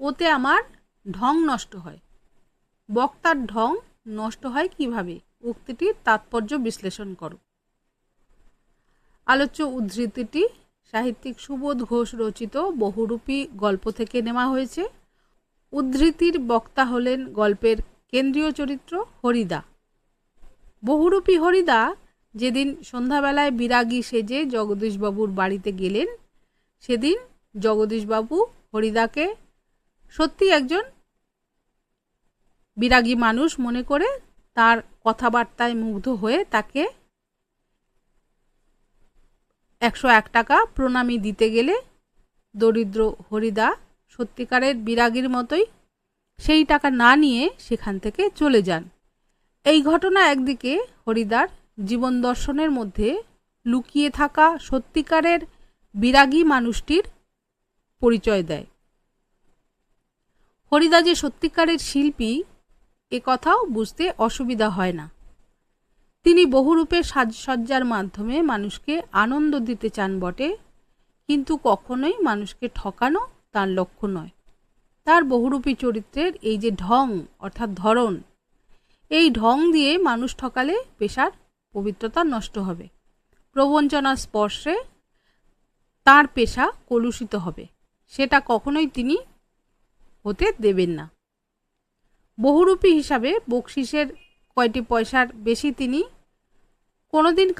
ওতে আমার ঢং নষ্ট হয়। বক্তার ঢং নষ্ট হয় কীভাবে? উক্তিটির তাৎপর্য বিশ্লেষণ করো। আলোচ্য উদ্ধৃতিটি সাহিত্যিক সুবোধ ঘোষ রচিত বহুরূপী গল্প থেকে নেওয়া হয়েছে। উদ্ধৃতির বক্তা হলেন গল্পের কেন্দ্রীয় চরিত্র হরিদা। বহুরূপী হরিদা যেদিন সন্ধ্যাবেলায় বিরাগী সেজে জগদীশবাবুর বাড়িতে গেলেন, সেদিন জগদীশবাবু হরিদাকে সত্যি একজন বিরাগী মানুষ মনে করে তার কথাবার্তায় মুগ্ধ হয়ে তাকে একশো এক টাকা প্রণামী দিতে গেলে দরিদ্র হরিদা সত্যিকারের বিরাগীর মতোই সেই টাকা না নিয়ে সেখান থেকে চলে যান। এই ঘটনা একদিকে হরিদার জীবন দর্শনের মধ্যে লুকিয়ে থাকা সত্যিকারের বিরাগী মানুষটির পরিচয় দেয়। হরিদা যে সত্যিকারের শিল্পী, এ কথাও বুঝতে অসুবিধা হয় না। তিনি বহুরূপে সাজসজ্জার মাধ্যমে মানুষকে আনন্দ দিতে চান বটে, কিন্তু কখনোই মানুষকে ঠকানো তার লক্ষ্য নয়। তার বহুরূপী চরিত্রের এই যে ঢং, অর্থাৎ ধরন, এই ঢং দিয়ে মানুষ ঠকালে পেশার পবিত্রতা নষ্ট হবে। প্রবঞ্চনার স্পর্শে তার পেশা কলুষিত হবে। সেটা কখনোই তিনি হতে দেবেন না। বহুরূপী হিসাবে বকশিসের কয়টি পয়সার বেশি তিনি কোনোদিন